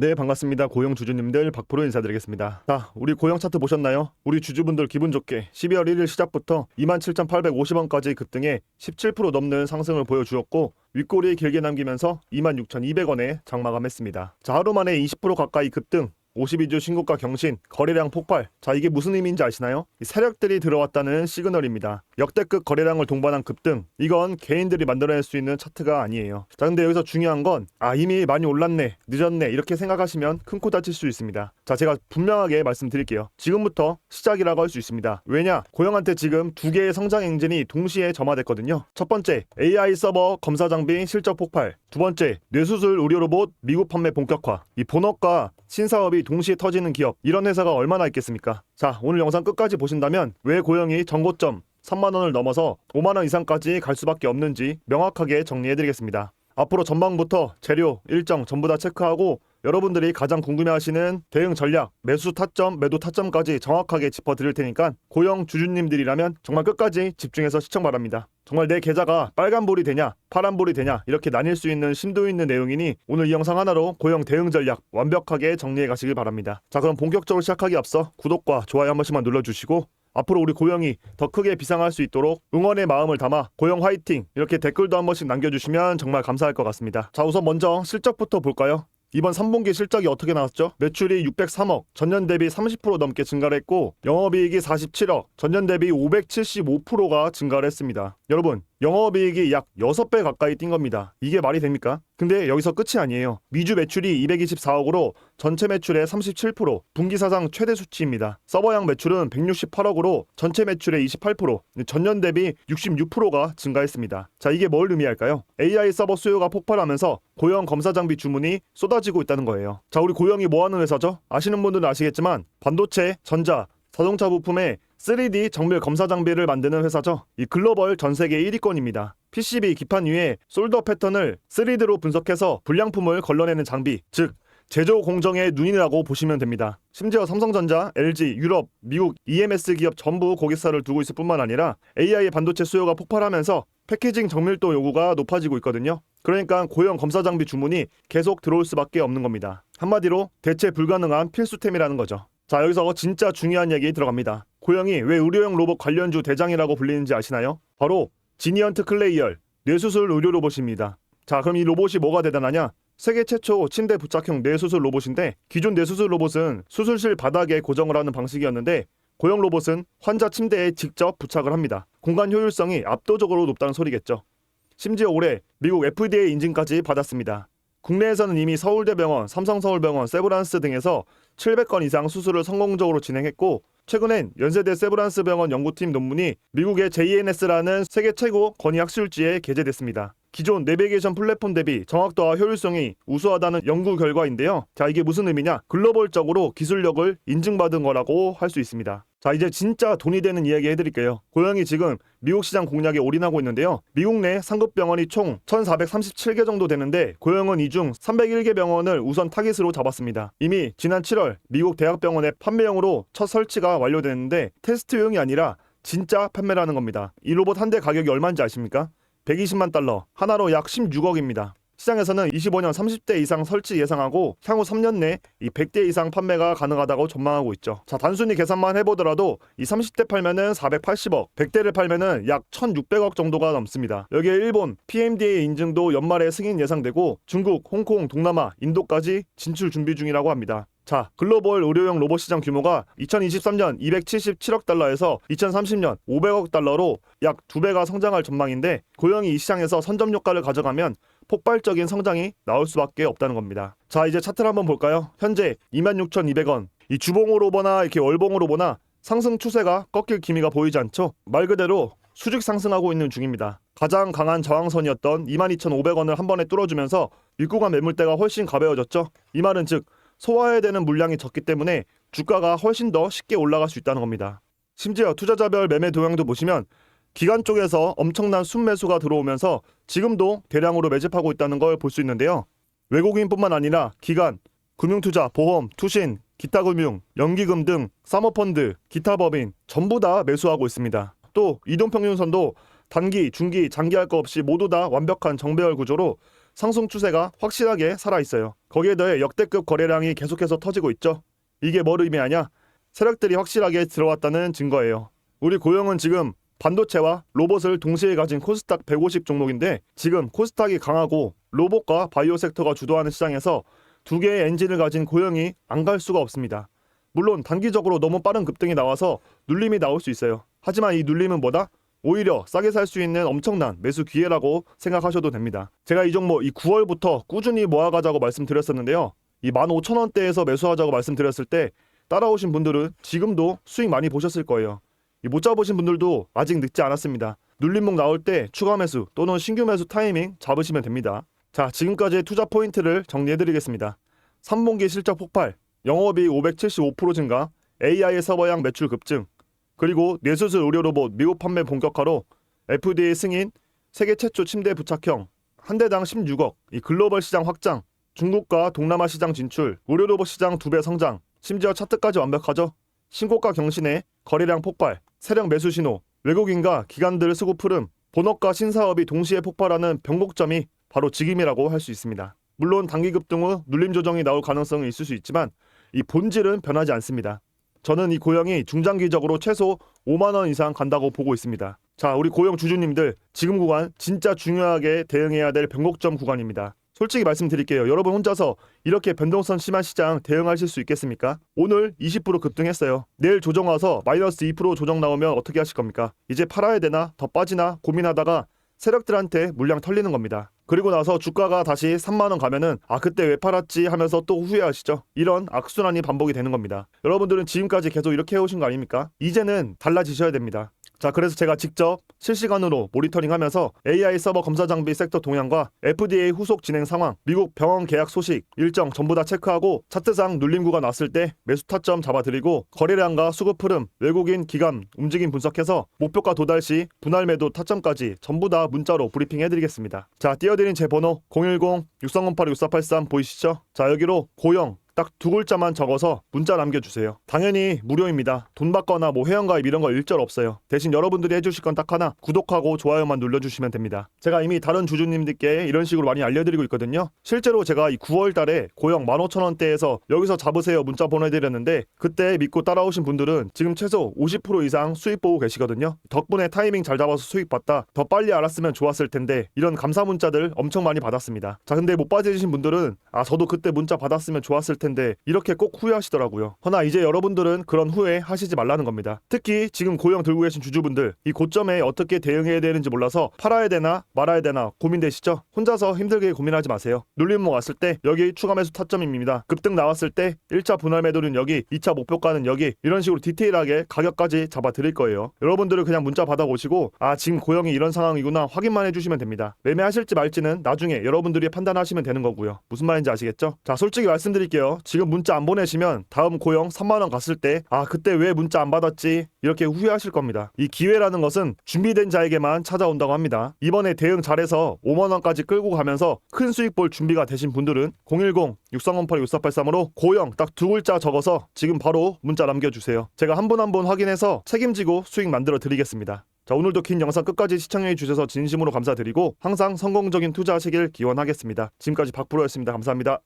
네 반갑습니다. 고용 주주님들 박프로 인사드리겠습니다. 자 우리 고용 차트 보셨나요? 우리 주주분들 기분 좋게 12월 1일 시작부터 27,850원까지 급등해 17% 넘는 상승을 보여주었고 윗꼬리 길게 남기면서 26,200원에 장마감했습니다. 자 하루 만에 20% 가까이 급등 52주 신고가 경신, 거래량 폭발. 자, 이게 무슨 의미인지 아시나요? 이 세력들이 들어왔다는 시그널입니다. 역대급 거래량을 동반한 급등. 이건 개인들이 만들어낼 수 있는 차트가 아니에요. 자, 근데 여기서 중요한 건, 아, 이미 많이 올랐네, 늦었네, 이렇게 생각하시면 큰 코 다칠 수 있습니다. 자, 제가 분명하게 말씀드릴게요. 지금부터 시작이라고 할 수 있습니다. 왜냐? 고영한테 지금 두 개의 성장 엔진이 동시에 점화됐거든요. 첫 번째, AI 서버 검사 장비 실적 폭발. 두 번째, 뇌수술 의료 로봇 미국 판매 본격화. 이 본업과 신사업이 동시에 터지는 기업 이런 회사가 얼마나 있겠습니까? 자 오늘 영상 끝까지 보신다면 왜 고영이 정고점 3만 원을 넘어서 5만 원 이상까지 갈 수밖에 없는지 명확하게 정리해드리겠습니다. 앞으로 전방부터 재료, 일정 전부 다 체크하고 여러분들이 가장 궁금해하시는 대응 전략, 매수 타점, 매도 타점까지 정확하게 짚어드릴 테니까 고영 주주님들이라면 정말 끝까지 집중해서 시청 바랍니다. 정말 내 계좌가 빨간볼이 되냐, 파란볼이 되냐 이렇게 나뉠 수 있는 심도 있는 내용이니 오늘 이 영상 하나로 고영 대응 전략 완벽하게 정리해 가시길 바랍니다. 자 그럼 본격적으로 시작하기 앞서 구독과 좋아요 한 번씩만 눌러주시고 앞으로 우리 고영이 더 크게 비상할 수 있도록 응원의 마음을 담아 고영 화이팅 이렇게 댓글도 한 번씩 남겨주시면 정말 감사할 것 같습니다. 자 우선 먼저 실적부터 볼까요? 이번 3분기 실적이 어떻게 나왔죠? 매출이 603억, 전년 대비 30% 넘게 증가를 했고 영업이익이 47억, 전년 대비 575%가 증가를 했습니다. 여러분, 영업이익이 약 6배 가까이 뛴 겁니다. 이게 말이 됩니까? 근데 여기서 끝이 아니에요. 미주 매출이 224억으로 전체 매출의 37%, 분기 사상 최대 수치입니다. 서버양 매출은 168억으로 전체 매출의 28%, 전년 대비 66%가 증가했습니다. 자, 이게 뭘 의미할까요? AI 서버 수요가 폭발하면서 고형 검사 장비 주문이 쏟아지고 있다는 거예요. 자, 우리 고형이 뭐 하는 회사죠? 아시는 분들은 아시겠지만 반도체, 전자, 자동차 부품의 3D 정밀 검사 장비를 만드는 회사죠. 이 글로벌 전 세계 1위권입니다. PCB 기판 위에 솔더 패턴을 3D로 분석해서 불량품을 걸러내는 장비, 즉 제조 공정의 눈이라고 보시면 됩니다. 심지어 삼성전자, LG, 유럽, 미국 EMS 기업 전부 고객사를 두고 있을 뿐만 아니라 AI 반도체 수요가 폭발하면서 패키징 정밀도 요구가 높아지고 있거든요. 그러니까 고형 검사 장비 주문이 계속 들어올 수밖에 없는 겁니다. 한마디로 대체 불가능한 필수템이라는 거죠. 자 여기서 진짜 중요한 얘기 들어갑니다. 고영이 왜 의료용 로봇 관련주 대장이라고 불리는지 아시나요? 바로 지니언트 클레이얼 뇌수술 의료 로봇입니다. 자 그럼 이 로봇이 뭐가 대단하냐? 세계 최초 침대 부착형 뇌수술 로봇인데 기존 뇌수술 로봇은 수술실 바닥에 고정을 하는 방식이었는데 고형 로봇은 환자 침대에 직접 부착을 합니다. 공간 효율성이 압도적으로 높다는 소리겠죠. 심지어 올해 미국 FDA 인증까지 받았습니다. 국내에서는 이미 서울대병원, 삼성서울병원, 세브란스 등에서 700건 이상 수술을 성공적으로 진행했고 최근엔 연세대 세브란스 병원 연구팀 논문이 미국의 JNS라는 세계 최고 권위 학술지에 게재됐습니다. 기존 내비게이션 플랫폼 대비 정확도와 효율성이 우수하다는 연구 결과인데요. 자, 이게 무슨 의미냐? 글로벌적으로 기술력을 인증받은 거라고 할 수 있습니다. 자, 이제 진짜 돈이 되는 이야기 해드릴게요. 고영이 지금 미국 시장 공략에 올인하고 있는데요. 미국 내 상급 병원이 총 1,437개 정도 되는데 고영은 이 중 301개 병원을 우선 타깃으로 잡았습니다. 이미 지난 7월 미국 대학병원의 판매용으로 첫 설치가 완료됐는데 테스트용이 아니라 진짜 판매라는 겁니다. 이 로봇 한 대 가격이 얼마인지 아십니까? 120만 달러, 하나로 약 16억입니다. 시장에서는 25년 30대 이상 설치 예상하고 향후 3년 내 이 100대 이상 판매가 가능하다고 전망하고 있죠. 자, 단순히 계산만 해보더라도 이 30대 팔면은 480억, 100대를 팔면은 약 1600억 정도가 넘습니다. 여기에 일본 PMDA 인증도 연말에 승인 예상되고 중국, 홍콩, 동남아, 인도까지 진출 준비 중이라고 합니다. 자, 글로벌 의료용 로봇 시장 규모가 2023년 277억 달러에서 2030년 500억 달러로 약두 배가 성장할 전망인데 고영이 이 시장에서 선점 효과를 가져가면 폭발적인 성장이 나올 수밖에 없다는 겁니다. 자, 이제 차트를 한번 볼까요? 현재 26,200원. 이 주봉으로 보나 이렇게 월봉으로 보나 상승 추세가 꺾일 기미가 보이지 않죠? 말 그대로 수직 상승하고 있는 중입니다. 가장 강한 저항선이었던 22,500원을 한 번에 뚫어주면서 입구간 매물대가 훨씬 가벼워졌죠? 이 말은 즉 소화해야 되는 물량이 적기 때문에 주가가 훨씬 더 쉽게 올라갈 수 있다는 겁니다. 심지어 투자자별 매매 동향도 보시면 기관 쪽에서 엄청난 순매수가 들어오면서 지금도 대량으로 매집하고 있다는 걸 볼 수 있는데요. 외국인뿐만 아니라 기관, 금융투자, 보험, 투신, 기타 금융, 연기금 등 사모펀드, 기타 법인 전부 다 매수하고 있습니다. 또 이동평균선도 단기, 중기, 장기 할거 없이 모두 다 완벽한 정배열 구조로 상승 추세가 확실하게 살아 있어요. 거기에 더해 역대급 거래량이 계속해서 터지고 있죠. 이게 뭘 의미하냐? 세력들이 확실하게 들어왔다는 증거예요. 우리 고영은 지금 반도체와 로봇을 동시에 가진 코스닥 150 종목인데 지금 코스닥이 강하고 로봇과 바이오 섹터가 주도하는 시장에서 두 개의 엔진을 가진 고영이 안 갈 수가 없습니다. 물론 단기적으로 너무 빠른 급등이 나와서 눌림이 나올 수 있어요. 하지만 이 눌림은 뭐다? 오히려 싸게 살 수 있는 엄청난 매수 기회라고 생각하셔도 됩니다. 제가 이 종목 이 9월부터 꾸준히 모아가자고 말씀드렸었는데요. 이 15,000원대에서 매수하자고 말씀드렸을 때 따라오신 분들은 지금도 수익 많이 보셨을 거예요. 이못 잡으신 분들도 아직 늦지 않았습니다. 눌림목 나올 때 추가 매수 또는 신규 매수 타이밍 잡으시면 됩니다. 자, 지금까지의 투자 포인트를 정리해드리겠습니다. 3분기 실적 폭발, 영업이익 575% 증가, AI 서버양 매출 급증, 그리고 뇌수술 의료 로봇 미국 판매 본격화로 FDA 승인, 세계 최초 침대 부착형, 한 대당 16억, 이 글로벌 시장 확장, 중국과 동남아 시장 진출, 의료 로봇 시장 두 배 성장, 심지어 차트까지 완벽하죠. 신고가 경신에 거래량 폭발, 세력 매수 신호, 외국인과 기관들 흐름, 본업과 신사업이 동시에 폭발하는 변곡점이 바로 지금이라고 할 수 있습니다. 물론 단기 급 등 후 눌림 조정이 나올 가능성은 있을 수 있지만 이 본질은 변하지 않습니다. 저는 이 고영이 중장기적으로 최소 5만 원 이상 간다고 보고 있습니다. 자, 우리 고영 주주님들 지금 구간 진짜 중요하게 대응해야 될 변곡점 구간입니다. 솔직히 말씀드릴게요. 여러분 혼자서 이렇게 변동성 심한 시장 대응하실 수 있겠습니까? 오늘 20% 급등했어요. 내일 조정 와서 마이너스 2% 조정 나오면 어떻게 하실 겁니까? 이제 팔아야 되나 더 빠지나 고민하다가 세력들한테 물량 털리는 겁니다. 그리고 나서 주가가 다시 3만 원 가면은 아 그때 왜 팔았지 하면서 또 후회하시죠. 이런 악순환이 반복이 되는 겁니다. 여러분들은 지금까지 계속 이렇게 해오신 거 아닙니까? 이제는 달라지셔야 됩니다. 자, 그래서 제가 직접 실시간으로 모니터링하면서 AI 서버 검사 장비 섹터 동향과 FDA 후속 진행 상황, 미국 병원 계약 소식, 일정 전부 다 체크하고 차트상 눌림구가 났을 때 매수 타점 잡아드리고 거래량과 수급 흐름, 외국인 기관 움직임 분석해서 목표가 도달 시 분할 매도 타점까지 전부 다 문자로 브리핑 해드리겠습니다. 자, 띄워드린 제 번호 010-6308-6483 보이시죠? 자, 여기로 고영 딱 두 글자만 적어서 문자 남겨주세요. 당연히 무료입니다. 돈 받거나 뭐 회원가입 이런 거 일절 없어요. 대신 여러분들이 해주실 건 딱 하나 구독하고 좋아요만 눌러주시면 됩니다. 제가 이미 다른 주주님들께 이런 식으로 많이 알려드리고 있거든요. 실제로 제가 이 9월 달에 고영 15,000원대에서 여기서 잡으세요 문자 보내드렸는데 그때 믿고 따라오신 분들은 지금 최소 50% 이상 수익 보고 계시거든요. 덕분에 타이밍 잘 잡아서 수익 봤다. 더 빨리 알았으면 좋았을 텐데 이런 감사 문자들 엄청 많이 받았습니다. 자 근데 못 받으신 분들은 아 저도 그때 문자 받았으면 좋았을 텐데 이렇게 꼭 후회하시더라고요. 허나 이제 여러분들은 그런 후회 하시지 말라는 겁니다. 특히 지금 고용 들고 계신 주주분들 이 고점에 어떻게 대응해야 되는지 몰라서 팔아야 되나 말아야 되나 고민되시죠? 혼자서 힘들게 고민하지 마세요. 눌림목 왔을 때 여기 추가 매수 타점입니다. 급등 나왔을 때 1차 분할 매도는 여기, 2차 목표가는 여기 이런 식으로 디테일하게 가격까지 잡아 드릴 거예요. 여러분들은 그냥 문자 받아 오시고 아 지금 고용이 이런 상황이구나 확인만 해주시면 됩니다. 매매하실지 말지는 나중에 여러분들이 판단하시면 되는 거고요. 무슨 말인지 아시겠죠? 자 솔직히 말씀드릴게요. 지금 문자 안 보내시면 다음 고용 3만 원 갔을 때 아 그때 왜 문자 안 받았지 이렇게 후회하실 겁니다. 이 기회라는 것은 준비된 자에게만 찾아온다고 합니다. 이번에 대응 잘해서 5만 원까지 끌고 가면서 큰 수익 볼 준비가 되신 분들은 010-6308-6483으로 고영 딱 두 글자 적어서 지금 바로 문자 남겨주세요. 제가 한 분 한 분 확인해서 책임지고 수익 만들어 드리겠습니다. 자 오늘도 긴 영상 끝까지 시청해 주셔서 진심으로 감사드리고 항상 성공적인 투자하시길 기원하겠습니다. 지금까지 박프로였습니다. 감사합니다.